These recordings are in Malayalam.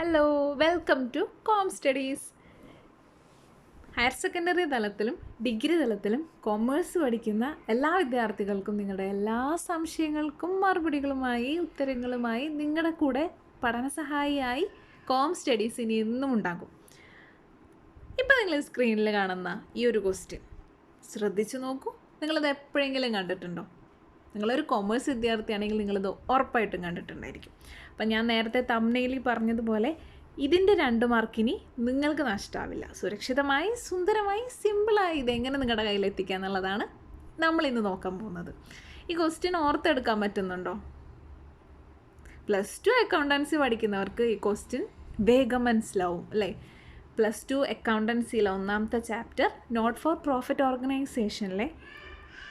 Hello welcome to com studies higher secondary തലത്തിലും ഡിഗ്രി തലത്തിലും കൊമേഴ്സ് പഠിക്കുന്ന എല്ലാ വിദ്യാർത്ഥികൾക്കും നിങ്ങളുടെ എല്ലാ സംശയങ്ങൾക്കും മറുപടികളുമായി ഉത്തരങ്ങളുമായി നിങ്ങളുടെ കൂടെ പഠന സഹായിയായി കോം സ്റ്റഡീസ് ഇനി എന്നും ഉണ്ടാകും. ഇപ്പം നിങ്ങൾ സ്ക്രീനിൽ കാണുന്ന ഈ ഒരു ക്വസ്റ്റ്യൻ ശ്രദ്ധിച്ചു നോക്കൂ. നിങ്ങളത് എപ്പോഴെങ്കിലും കണ്ടിട്ടുണ്ടോ? നിങ്ങളൊരു കൊമേഴ്സ് വിദ്യാർത്ഥിയാണെങ്കിൽ നിങ്ങളിത് ഉറപ്പായിട്ടും കണ്ടിട്ടുണ്ടായിരിക്കും. അപ്പം ഞാൻ നേരത്തെ തമ്നയിലി പറഞ്ഞതുപോലെ ഇതിന്റെ രണ്ട് മാർക്കിനി നിങ്ങൾക്ക് നഷ്ടമാവില്ല സുരക്ഷിതമായി സുന്ദരമായി സിമ്പിളായി ഇതെങ്ങനെ നിങ്ങളുടെ കയ്യിലെത്തിക്കുക എന്നുള്ളതാണ് നമ്മളിന്ന് നോക്കാൻ പോകുന്നത്. ഈ ക്വസ്റ്റ്യൻ ഓർത്തെടുക്കാൻ പറ്റുന്നുണ്ടോ? പ്ലസ് ടു അക്കൗണ്ടൻസി പഠിക്കുന്നവർക്ക് ഈ ക്വസ്റ്റ്യൻ വേഗം മനസ്സിലാവും അല്ലേ? പ്ലസ് ടു അക്കൗണ്ടൻസിയിലെ ഒന്നാമത്തെ ചാപ്റ്റർ നോട്ട് ഫോർ പ്രോഫിറ്റ് ഓർഗനൈസേഷനിലെ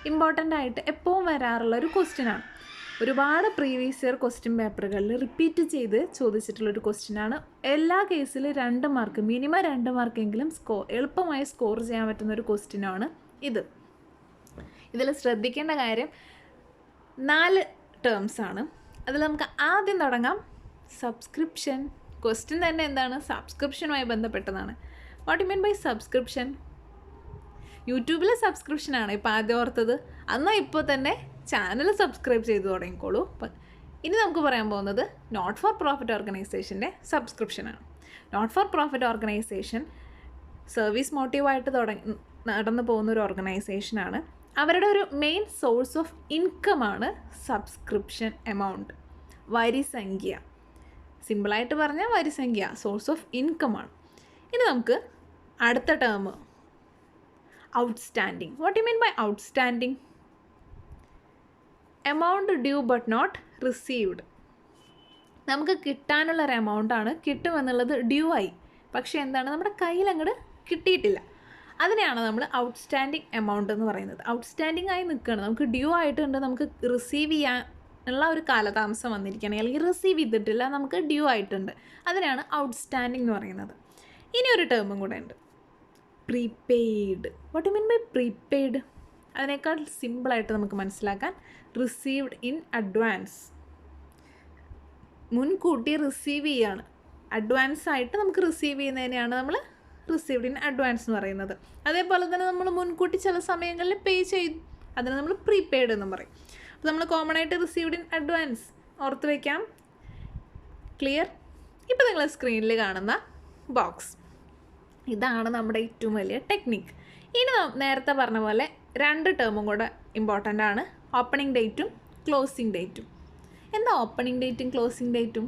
ഇമ്പോർട്ടന്റ് ആയിട്ട് എപ്പോഴും വരാറുള്ള ഒരു ക്വസ്റ്റ്യനാണ് ഒരുപാട് പ്രീവിയസ് ഇയർ ക്വസ്റ്റ്യൻ പേപ്പറുകളിൽ റിപ്പീറ്റ് ചെയ്ത് ചോദിച്ചിട്ടുള്ളൊരു ക്വസ്റ്റ്യനാണ് എല്ലാ കേസിലും രണ്ട് മാർക്ക് മിനിമം രണ്ട് മാർക്കെങ്കിലും സ്കോർ എളുപ്പമായി സ്കോർ ചെയ്യാൻ പറ്റുന്ന ഒരു ക്വസ്റ്റ്യനാണ് ഇത്. ഇതിൽ ശ്രദ്ധിക്കേണ്ട കാര്യം നാല് ടേംസ് ആണ്. അതിൽ നമുക്ക് ആദ്യം തുടങ്ങാം. സബ്സ്ക്രിപ്ഷൻ ക്വസ്റ്റ്യൻ തന്നെ എന്താണ്? സബ്സ്ക്രിപ്ഷനുമായി ബന്ധപ്പെട്ടതാണ്. What you mean by subscription യൂട്യൂബിലെ സബ്സ്ക്രിപ്ഷനാണ് ഇപ്പോൾ ആദ്യം ഓർത്തത്. എന്നാൽ ഇപ്പോൾ തന്നെ ചാനൽ സബ്സ്ക്രൈബ് ചെയ്ത് തുടങ്ങിക്കോളൂ. ഇനി നമുക്ക് പറയാൻ പോകുന്നത് നോട്ട് ഫോർ പ്രോഫിറ്റ് ഓർഗനൈസേഷന്റെ സബ്സ്ക്രിപ്ഷനാണ്. Not for profit organisation service മോട്ടീവായിട്ട് തുടങ്ങി നടന്നു പോകുന്ന ഒരു ഓർഗനൈസേഷനാണ് അവരുടെ ഒരു മെയിൻ സോഴ്സ് ഓഫ് ഇൻകമാണ് സബ്സ്ക്രിപ്ഷൻ എമൗണ്ട് വരിസംഖ്യ സിമ്പിളായിട്ട് പറഞ്ഞാൽ വരിസംഖ്യ സോഴ്സ് ഓഫ് ഇൻകമാണ് ഇനി നമുക്ക് അടുത്ത term outstanding do you mean by outstanding? Amount due but not received. നമുക്ക് കിട്ടാനുള്ള ഒരു എമൗണ്ടാണ് കിട്ടുമെന്നുള്ളത് ഡ്യൂ ആയി. പക്ഷേ എന്താണ്? നമ്മുടെ കയ്യിൽ അങ്ങോട്ട് കിട്ടിയിട്ടില്ല. അതിനെയാണ് നമ്മൾ ഔട്ട്സ്റ്റാൻഡിങ് എമൗണ്ട് എന്ന് പറയുന്നത്. ഔട്ട്സ്റ്റാൻഡിങ് ആയി നിൽക്കുകയാണ്. നമുക്ക് ഡ്യൂ ആയിട്ടുണ്ട്. നമുക്ക് റിസീവ് ചെയ്യാൻ ഉള്ള ഒരു കാലതാമസം വന്നിരിക്കുകയാണ്. അല്ലെങ്കിൽ റിസീവ് ചെയ്തിട്ടില്ല. നമുക്ക് ഡ്യൂ ആയിട്ടുണ്ട്. അതിനെയാണ് ഔട്ട്സ്റ്റാൻഡിങ് എന്ന് പറയുന്നത്. ഇനി ഒരു ടേമും കൂടെ ഉണ്ട്. Prepaid what you mean by prepaid അതിനേക്കാൾ സിമ്പിളായിട്ട് നമുക്ക് മനസ്സിലാക്കാൻ റിസീവ്ഡ് ഇൻ അഡ്വാൻസ് മുൻകൂട്ടി റിസീവ് ചെയ്യാണ്. അഡ്വാൻസ് ആയിട്ട് നമുക്ക് റിസീവ് ചെയ്യുന്നതിനെയാണ് നമ്മൾ റിസീവ്ഡ് ഇൻ അഡ്വാൻസ് എന്ന് പറയുന്നത്. അതേപോലെ തന്നെ നമ്മൾ മുൻകൂട്ടി ചില സമയങ്ങളിൽ പേ ചെയ്തു അതിന് നമ്മൾ പ്രീപെയ്ഡ് എന്നും പറയും. അപ്പോൾ നമ്മൾ കോമൺ ആയിട്ട് റിസീവ്ഡ് ഇൻ അഡ്വാൻസ് ഓർത്ത് വയ്ക്കാം ക്ലിയർ ഇപ്പോൾ നിങ്ങൾ സ്ക്രീനിൽ കാണുന്ന ബോക്സ് ഇതാണ് നമ്മുടെ ഏറ്റവും വലിയ ടെക്നിക്ക് ഇനി നേരത്തെ പറഞ്ഞ പോലെ രണ്ട് ടേമും കൂടെ ഇമ്പോർട്ടന്റ് ആണ്. ഓപ്പണിംഗ് ഡേറ്റും ക്ലോസിംഗ് ഡേറ്റും എന്താ ഓപ്പണിംഗ് ഡേറ്റും ക്ലോസിംഗ് ഡേറ്റും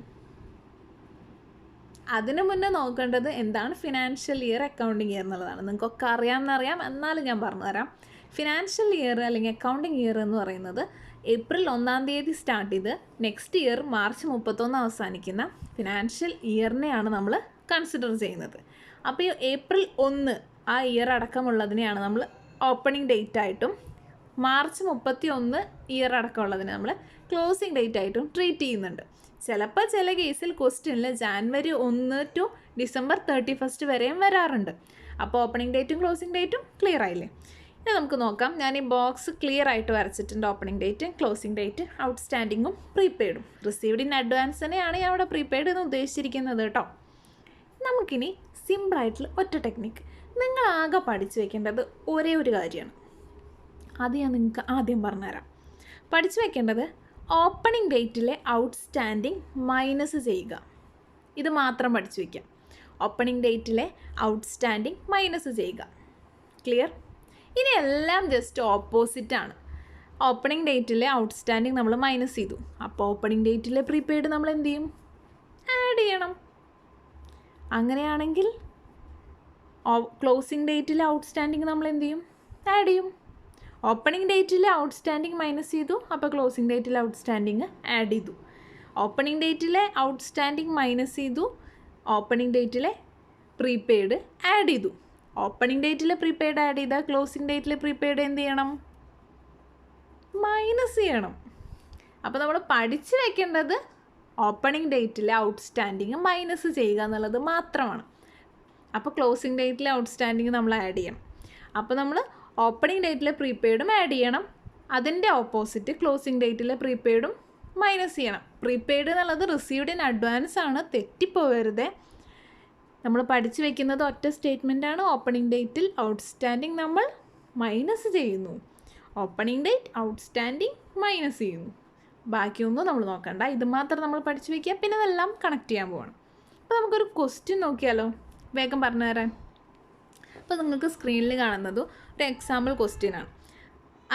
അതിനു മുന്നേ നോക്കേണ്ടത് എന്താണ് ഫിനാൻഷ്യൽ ഇയർ അക്കൗണ്ടിങ് ഇയർ എന്നുള്ളതാണ്. നിങ്ങൾക്കൊക്കെ അറിയാമെന്നറിയാം. എന്നാലും ഞാൻ പറഞ്ഞുതരാം ഫിനാൻഷ്യൽ ഇയർ അല്ലെങ്കിൽ അക്കൗണ്ടിങ് ഇയർ എന്ന് പറയുന്നത് ഏപ്രിൽ ഒന്നാം തീയതി സ്റ്റാർട്ട് ചെയ്ത് നെക്സ്റ്റ് ഇയർ മാർച്ച് മുപ്പത്തൊന്ന് അവസാനിക്കുന്ന ഫിനാൻഷ്യൽ ഇയറിനെയാണ് നമ്മൾ കൺസിഡർ ചെയ്യുന്നത്. അപ്പോൾ ഈ ഏപ്രിൽ ഒന്ന് ആ ഇയർ അടക്കമുള്ളതിനെയാണ് നമ്മൾ ഓപ്പണിംഗ് ഡേറ്റ് ആയിട്ടും മാർച്ച് മുപ്പത്തി ഒന്ന് ഇയർ അടക്കമുള്ളതിനെ നമ്മൾ ക്ലോസിംഗ് ഡേറ്റ് ആയിട്ടും ട്രീറ്റ് ചെയ്യുന്നുണ്ട്. ചിലപ്പോൾ ചില കേസിൽ ക്വസ്റ്റ്യനിൽ ജാൻവരി ഒന്ന് ടു ഡിസംബർ തേർട്ടി ഫസ്റ്റ് വരെയും വരാറുണ്ട്. അപ്പോൾ ഓപ്പണിംഗ് ഡേറ്റും ക്ലോസിംഗ് ഡേറ്റും ക്ലിയർ ആയില്ലേ? ഇനി നമുക്ക് നോക്കാം. ഞാൻ ഈ ബോക്സ് ക്ലിയർ ആയിട്ട് വരച്ചിട്ടുണ്ട് ഓപ്പണിംഗ് ഡേറ്റ് ക്ലോസിംഗ് ഡേറ്റ് ഔട്ട്സ്റ്റാൻഡിങ്ങും പ്രീപെയ്ഡും റിസീവ്ഡ് ഇൻ അഡ്വാൻസ് തന്നെയാണ് ഞാൻ അവിടെ പ്രീപെയ്ഡ് എന്ന് ഉദ്ദേശിച്ചിരിക്കുന്നത് കേട്ടോ. നമുക്കിനി സിമ്പിളായിട്ടുള്ള ഒറ്റ ടെക്നിക്ക്. നിങ്ങൾ ആകെ പഠിച്ചു വെക്കേണ്ടത് ഒരേ ഒരു കാര്യമാണ്. അത് ഞാൻ നിങ്ങൾക്ക് ആദ്യം പറഞ്ഞുതരാം. പഠിച്ചു വെക്കേണ്ടത് ഓപ്പണിംഗ് ഡേറ്റിലെ ഔട്ട്സ്റ്റാൻഡിങ് മൈനസ് ചെയ്യുക. ഇത് മാത്രം പഠിച്ചു വയ്ക്കാം ഓപ്പണിംഗ് ഡേറ്റിലെ ഔട്ട്സ്റ്റാൻഡിങ് മൈനസ് ചെയ്യുക. ക്ലിയർ ഇനി എല്ലാം ജസ്റ്റ് ഓപ്പോസിറ്റാണ് ഓപ്പണിംഗ് ഡേറ്റിലെ ഔട്ട്സ്റ്റാൻഡിങ് നമ്മൾ മൈനസ് ചെയ്തു. അപ്പോൾ ഓപ്പണിംഗ് ഡേറ്റിലെ പ്രീപെയ്ഡ് നമ്മൾ എന്ത് ചെയ്യും? ആഡ് ചെയ്യണം. അങ്ങനെയാണെങ്കിൽ ക്ലോസിംഗ് ഡേറ്റിലെ ഔട്ട്സ്റ്റാൻഡിങ് നമ്മൾ എന്ത് ചെയ്യും? ആഡ് ചെയ്യും. ഓപ്പണിംഗ് ഡേറ്റിൽ ഔട്ട്സ്റ്റാൻഡിങ് മൈനസ് ചെയ്തു. അപ്പോൾ ക്ലോസിംഗ് ഡേറ്റിൽ ഔട്ട്സ്റ്റാൻഡിങ് ആഡ് ചെയ്തു. ഓപ്പണിംഗ് ഡേറ്റിലെ ഔട്ട്സ്റ്റാൻഡിങ് മൈനസ് ചെയ്തു. ഓപ്പണിംഗ് ഡേറ്റിലെ പ്രീപെയ്ഡ് ആഡ് ചെയ്തു. ഓപ്പണിംഗ് ഡേറ്റിൽ പ്രീപെയ്ഡ് ആഡ് ചെയ്താൽ ക്ലോസിംഗ് ഡേറ്റിൽ പ്രീപെയ്ഡ് എന്ത് ചെയ്യണം? മൈനസ് ചെയ്യണം. അപ്പോൾ നമ്മൾ പഠിച്ചു വെക്കേണ്ടത് ഓപ്പണിംഗ് ഡേറ്റിലെ ഔട്ട്സ്റ്റാൻഡിങ് മൈനസ് ചെയ്യുക എന്നുള്ളത് മാത്രമാണ്. അപ്പോൾ ക്ലോസിംഗ് ഡേറ്റിലെ ഔട്ട്സ്റ്റാൻഡിങ് നമ്മൾ ആഡ് ചെയ്യണം. അപ്പോൾ നമ്മൾ ഓപ്പണിംഗ് ഡേറ്റിലെ പ്രീപെയ്ഡും ആഡ് ചെയ്യണം. അതിന്റെ ഓപ്പോസിറ്റ് ക്ലോസിംഗ് ഡേറ്റിലെ പ്രീപെയ്ഡും മൈനസ് ചെയ്യണം. പ്രീപെയ്ഡ് എന്നുള്ളത് റിസീവ്ഡ് ഇൻ അഡ്വാൻസ് ആണ് തെറ്റിപ്പോവരുത് നമ്മൾ പഠിച്ചു വെക്കുന്നത് ഒറ്റ സ്റ്റേറ്റ്മെന്റാണ് ഓപ്പണിംഗ് ഡേറ്റിൽ ഔട്ട്സ്റ്റാൻഡിങ് നമ്മൾ മൈനസ് ചെയ്യുന്നു. ഓപ്പണിംഗ് ഡേറ്റ് ഔട്ട്സ്റ്റാൻഡിങ് മൈനസ് ചെയ്യുന്നു. ബാക്കിയൊന്നും നമ്മൾ നോക്കണ്ട. ഇത് മാത്രം നമ്മൾ പഠിച്ചു വെക്കുക. പിന്നെ അതെല്ലാം കണക്ട് ചെയ്യാൻ പോകണം അപ്പോൾ നമുക്കൊരു ക്വസ്റ്റ്യൻ നോക്കിയാലോ? വേഗം പറഞ്ഞു തരാൻ. അപ്പോൾ നിങ്ങൾക്ക് സ്ക്രീനിൽ കാണുന്നത് ഒരു എക്സാമ്പിൾ ക്വസ്റ്റ്യൻ ആണ്.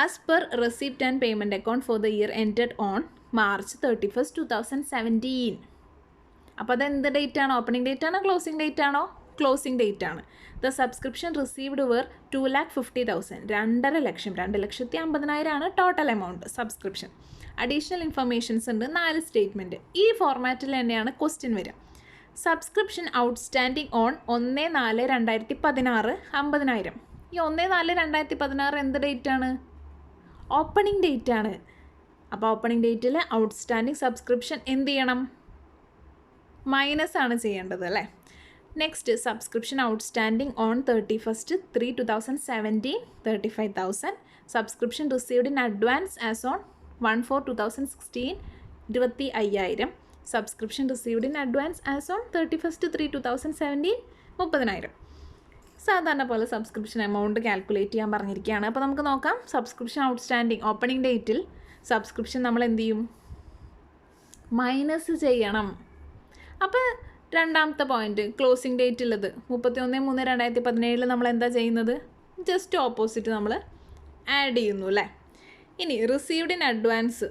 As per receipt and payment account for the year ended on March thirty first two thousand seventeen അപ്പോൾ അത് എന്ത് ഡേറ്റ് ആണോ? ഓപ്പണിംഗ് ഡേറ്റ് ആണോ? ക്ലോസിംഗ് ഡേറ്റ് ആണോ? ക്ലോസിംഗ് ഡേറ്റ് ആണ്. The subscription received were two lakh fifty thousand രണ്ടര ലക്ഷം രണ്ട് ലക്ഷത്തി അമ്പതിനായിരമാണ് total amount subscription additional informations ഉണ്ട് നാല് സ്റ്റേറ്റ്മെന്റ് ഈ ഫോർമാറ്റിൽ തന്നെയാണ് ക്വസ്റ്റ്യൻ വരിക. സബ്സ്ക്രിപ്ഷൻ ഔട്ട്സ്റ്റാൻഡിങ് ഓൺ ഒന്ന് നാല് രണ്ടായിരത്തി പതിനാറ് അമ്പതിനായിരം. ഈ ഒന്ന് നാല് രണ്ടായിരത്തി പതിനാറ് എന്ത് ഡേറ്റ് ആണ്? ഓപ്പണിംഗ് ഡേറ്റ് ആണ്. അപ്പോൾ ഓപ്പണിംഗ് ഡേറ്റിൽ ഔട്ട്സ്റ്റാൻഡിങ് സബ്സ്ക്രിപ്ഷൻ എന്ത് ചെയ്യണം? മൈനസ് ആണ് ചെയ്യേണ്ടത് അല്ലേ? Next subscription outstanding on thirty first three two thousand seventeen thirty five thousand subscription received in advance as on one four two thousand sixteen ഇരുപത്തി അയ്യായിരം subscription received in advance as on thirty first three two thousand seventeen മുപ്പതിനായിരം സാധാരണ പോലെ സബ്സ്ക്രിപ്ഷൻ എമൗണ്ട് കാൽക്കുലേറ്റ് ചെയ്യാൻ പറഞ്ഞിരിക്കുകയാണ്. അപ്പോൾ നമുക്ക് നോക്കാം. സബ്സ്ക്രിപ്ഷൻ ഔട്ട്സ്റ്റാൻഡിങ് ഓപ്പണിംഗ് ഡേറ്റിൽ സബ്സ്ക്രിപ്ഷൻ നമ്മൾ എന്ത് ചെയ്യും? മൈനസ് ചെയ്യണം. അപ്പോൾ രണ്ടാമത്തെ പോയിന്റ് ക്ലോസിംഗ് ഡേറ്റ് ഉള്ളത് മുപ്പത്തി ഒന്ന് മൂന്ന് രണ്ടായിരത്തി പതിനേഴിൽ നമ്മൾ എന്താ ചെയ്യുന്നത്? ജസ്റ്റ് ഓപ്പോസിറ്റ് നമ്മൾ ആഡ് ചെയ്യുന്നു അല്ലേ? ഇനി റിസീവ്ഡ് ഇൻ അഡ്വാൻസ്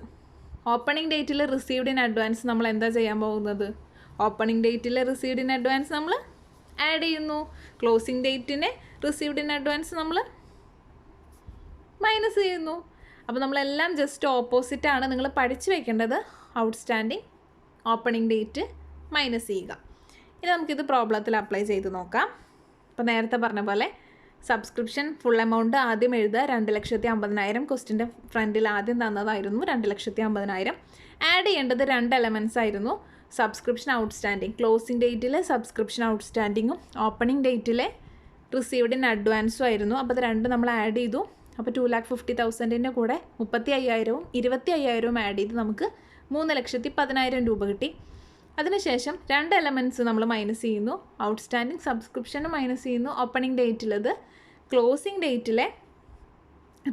ഓപ്പണിംഗ് ഡേറ്റിൽ റിസീവ്ഡ് ഇൻ അഡ്വാൻസ് നമ്മൾ എന്താ ചെയ്യാൻ പോകുന്നത്? ഓപ്പണിംഗ് ഡേറ്റിൽ റിസീവ്ഡ് ഇൻ അഡ്വാൻസ് നമ്മൾ ആഡ് ചെയ്യുന്നു. ക്ലോസിംഗ് ഡേറ്റിനെ റിസീവ്ഡ് ഇൻ അഡ്വാൻസ് നമ്മൾ മൈനസ് ചെയ്യുന്നു. അപ്പോൾ നമ്മളെല്ലാം ജസ്റ്റ് ഓപ്പോസിറ്റാണ് നിങ്ങൾ പഠിച്ചു വെക്കേണ്ടത് ഔട്ട്സ്റ്റാൻഡിങ് ഓപ്പണിംഗ് ഡേറ്റ് മൈനസ് ചെയ്യുക. ഇനി നമുക്കിത് പ്രോബ്ലത്തിൽ അപ്ലൈ ചെയ്ത് നോക്കാം. അപ്പോൾ നേരത്തെ പറഞ്ഞ പോലെ സബ്സ്ക്രിപ്ഷൻ ഫുൾ എമൗണ്ട് ആദ്യം എഴുതുക. രണ്ട് ലക്ഷത്തി അമ്പതിനായിരം ക്വസ്റ്റിന്റെ ഫ്രണ്ടിൽ ആദ്യം തന്നതായിരുന്നു. രണ്ട് ലക്ഷത്തി അമ്പതിനായിരം. ആഡ് ചെയ്യേണ്ടത് രണ്ട് എലമെൻസ് ആയിരുന്നു. സബ്സ്ക്രിപ്ഷൻ ഔട്ട്സ്റ്റാൻഡിങ് ക്ലോസിംഗ് ഡേറ്റിലെ സബ്സ്ക്രിപ്ഷൻ ഔട്ട്സ്റ്റാൻഡിങ്ങും ഓപ്പണിംഗ് ഡേറ്റിലെ റിസീവ്ഡ് ഇൻ അഡ്വാൻസും ആയിരുന്നു. അപ്പോൾ അത് രണ്ട് നമ്മൾ ആഡ് ചെയ്തു. അപ്പോൾ ടു ലാക്ക് ഫിഫ്റ്റി തൗസൻഡിന്റെ കൂടെ മുപ്പത്തി അയ്യായിരവും ഇരുപത്തി അയ്യായിരവും ആഡ് ചെയ്ത് നമുക്ക് മൂന്ന് ലക്ഷത്തി പതിനായിരം രൂപ കിട്ടി. അതിനുശേഷം രണ്ട് എലമെന്റ്സ് നമ്മൾ മൈനസ് ചെയ്യുന്നു. ഔട്ട്സ്റ്റാൻഡിങ് സബ്സ്ക്രിപ്ഷനും മൈനസ് ചെയ്യുന്നു. ഓപ്പണിംഗ് ഡേറ്റിലത് ക്ലോസിംഗ് ഡേറ്റിലെ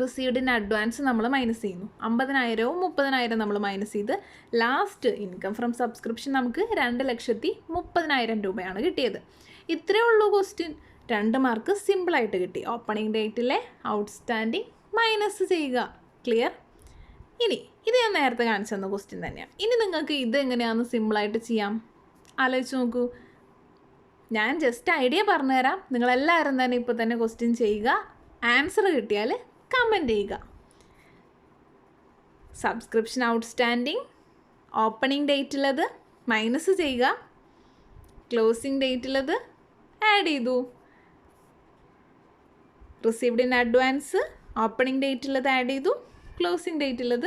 റിസീവ്ഡ് ഇൻ അഡ്വാൻസ് നമ്മൾ മൈനസ് ചെയ്യുന്നു. അമ്പതിനായിരവും മുപ്പതിനായിരം നമ്മൾ മൈനസ് ചെയ്ത് ലാസ്റ്റ് ഇൻകം ഫ്രം സബ്സ്ക്രിപ്ഷൻ നമുക്ക് രണ്ട് ലക്ഷത്തി മുപ്പതിനായിരം രൂപയാണ് കിട്ടിയത്. ഇത്രയേ ഉള്ളൂ ക്വസ്റ്റ്യൻ രണ്ട് മാർക്ക് സിമ്പിളായിട്ട് കിട്ടി. ഓപ്പണിംഗ് ഡേറ്റിലെ ഔട്ട്സ്റ്റാൻഡിങ് മൈനസ് ചെയ്യുക. ക്ലിയർ ഇനി ഇത് ഞാൻ നേരത്തെ കാണിച്ചു തന്ന ക്വസ്റ്റ്യൻ തന്നെയാണ് ഇനി നിങ്ങൾക്ക് ഇത് എങ്ങനെയാണെന്ന് സിമ്പിളായിട്ട് ചെയ്യാം. ആലോചിച്ച് നോക്കൂ. ഞാൻ ജസ്റ്റ് ഐഡിയ പറഞ്ഞുതരാം. നിങ്ങളെല്ലാവരും തന്നെ ഇപ്പോൾ തന്നെ ക്വസ്റ്റ്യൻ ചെയ്യുക. ആൻസർ കിട്ടിയാൽ കമന്റ് ചെയ്യുക. സബ്സ്ക്രിപ്ഷൻ ഔട്ട്സ്റ്റാൻഡിങ് ഓപ്പണിംഗ് ഡേറ്റിലത് മൈനസ് ചെയ്യുക. ക്ലോസിംഗ് ഡേറ്റിലത് ആഡ് ചെയ്തു. റിസീവ്ഡ് ഇൻ അഡ്വാൻസ് ഓപ്പണിംഗ് ഡേറ്റിലത് ആഡ് ചെയ്തു. ക്ലോസിംഗ് ഡേറ്റ് ഉള്ളത്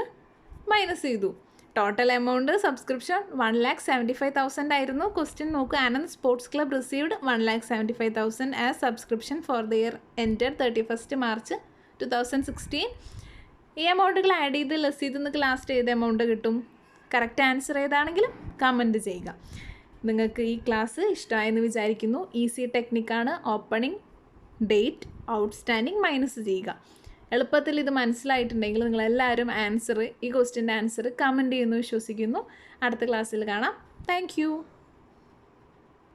മൈനസ് ചെയ്തു. Total amount subscription one lakh seventy five thousand ആയിരുന്നു. ക്വസ്റ്റ്യൻ നോക്കുക Anand sports club received one lakh seventy five thousand as subscription for the year ended thirty first March two thousand sixteen ഈ എമൗണ്ടുകൾ ആഡ് ചെയ്ത് ലെസ് ചെയ്ത് നിങ്ങൾക്ക് ലാസ്റ്റ് ഏത് എമൗണ്ട് കിട്ടും? കറക്റ്റ് ആൻസർ ഏതാണെങ്കിലും കമന്റ് ചെയ്യുക. നിങ്ങൾക്ക് ഈ ക്ലാസ് ഇഷ്ടമായെന്ന് വിചാരിക്കുന്നു. ഈസി ടെക്നിക്കാണ് ഓപ്പണിംഗ് ഡേറ്റ് ഔട്ട്സ്റ്റാൻഡിങ് മൈനസ് ചെയ്യുക. എളുപ്പത്തിൽ ഇത് മനസ്സിലായിട്ടുണ്ടെങ്കിൽ നിങ്ങളെല്ലാവരും ആൻസർ ഈ ക്വസ്റ്റ്യന്റെ ആൻസർ കമന്റ് ചെയ്യുന്നു വിശ്വസിക്കുന്നു. അടുത്ത ക്ലാസ്സിൽ കാണാം. താങ്ക്